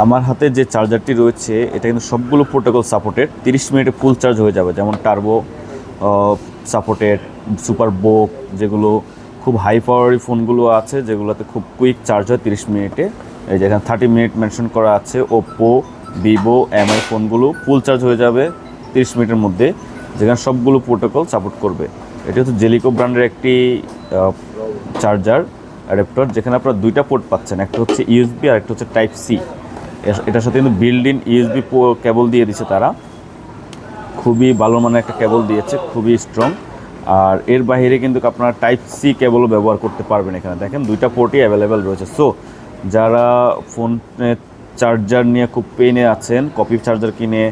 আমার হাতে যে চার্জারটি রয়েছে, এটা কিন্তু সবগুলো প্রোটোকল সাপোর্টেড তিরিশ মিনিটে ফুল চার্জ হয়ে যাবে, যেমন টার্বো সাপোর্টেড সুপার বোক যেগুলো খুব হাই পাওয়ারি ফোনগুলো আছে, যেগুলোতে খুব কুইক চার্জ হয় তিরিশ মিনিটে। এই যে এখানে থার্টি মিনিট মেনশন করা আছে ওপ্পো ভিভো এমআই ফোনগুলো ফুল চার্জ হয়ে যাবে তিরিশ মিনিটের মধ্যে, যেখানে সবগুলো প্রোটোকল সাপোর্ট করবে। এটি হচ্ছে জেলিকো ব্র্যান্ডের একটি চার্জার অ্যাডাপ্টার যেখানে আপনারা দুইটা পোর্ট পাচ্ছেন, একটা হচ্ছে ইউএসবি আর একটা হচ্ছে টাইপ সি এটার সাথে কিন্তু বিল্ড ইন ইউএসবি কেবল দিয়ে দিচ্ছে তারা। খুবই ভালো মানের একটা কেবল দিয়েছে, খুবই স্ট্রং আর এর বাইরে কিন্তু আপনারা টাইপ সি কেবলও ব্যবহার করতে পারবেন এখানে। দেখেন দুইটা পোর্টই অ্যাভেলেবেল রয়েছে। সো যারা ফোন চার্জার নিয়ে খুব পেনে আছেন কপি চার্জার কিনে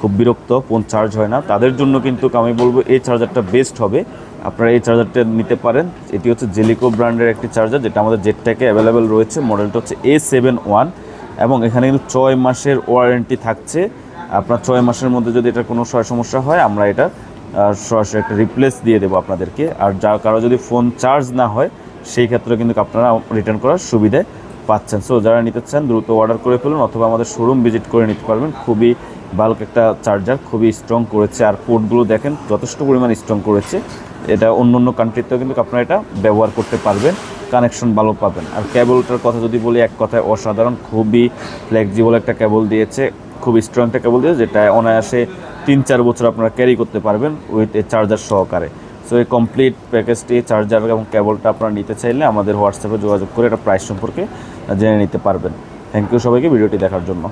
খুব বিরক্ত ফোন চার্জ হয় না, তাদের জন্য কিন্তু আমি বলব এই চার্জারটা বেস্ট হবে। আপনারা এই চার্জারটা নিতে পারেন। এটি হচ্ছে জেলিকো ব্র্যান্ডের একটি চার্জার যেটা আমাদের জেটটাকে অ্যাভেলেবেল রয়েছে। মডেলটা হচ্ছে এ সেভেন ওয়ান এবং এখানে কিন্তু ছয় মাসের ওয়ারেন্টি থাকছে। আপনার ছয় মাসের মধ্যে যদি এটা কোনো সয় সমস্যা হয়, আমরা এটা সরাসরি একটা রিপ্লেস দিয়ে দেবো আপনাদেরকে। আর যার কারও যদি ফোন চার্জ না হয়, সেই ক্ষেত্রে কিন্তু আপনারা রিটার্ন করার সুবিধে পাচ্ছেন। সো যারা নিতে চান, দ্রুত অর্ডার করে ফেলুন অথবা আমাদের শোরুম ভিজিট করে নিতে পারবেন। খুবই বাল্ক একটা চার্জার খুবই স্ট্রং করেছে। আর পোর্টগুলো দেখেন, যথেষ্ট পরিমাণ স্ট্রং করেছে। এটা অন্য অন্য কান্ট্রিতেও কিন্তু আপনারা এটা ব্যবহার করতে পারবেন। কানেকশন ভালো পাবেন। আর কেবলটার কথা যদি বলি, এক কথায় অসাধারণ, খুবই ফ্লেক্সিবল একটা কেবল দিয়েছে খুব স্ট্রং একটা কেবল দিয়েছে, যেটা অনায়াসে তিন চার বছর আপনারা ক্যারি করতে পারবেন উইথ এ চার্জার সহকারে। সো এই কমপ্লিট প্যাকেজটি চার্জার এবং কেবলটা আপনারা নিতে চাইলে আমাদের হোয়াটসঅ্যাপে যোগাযোগ করে এটা প্রাইস সম্পর্কে জেনে নিতে পারবেন। থ্যাংক ইউ সবাইকে, ভিডিওটি দেখার জন্য।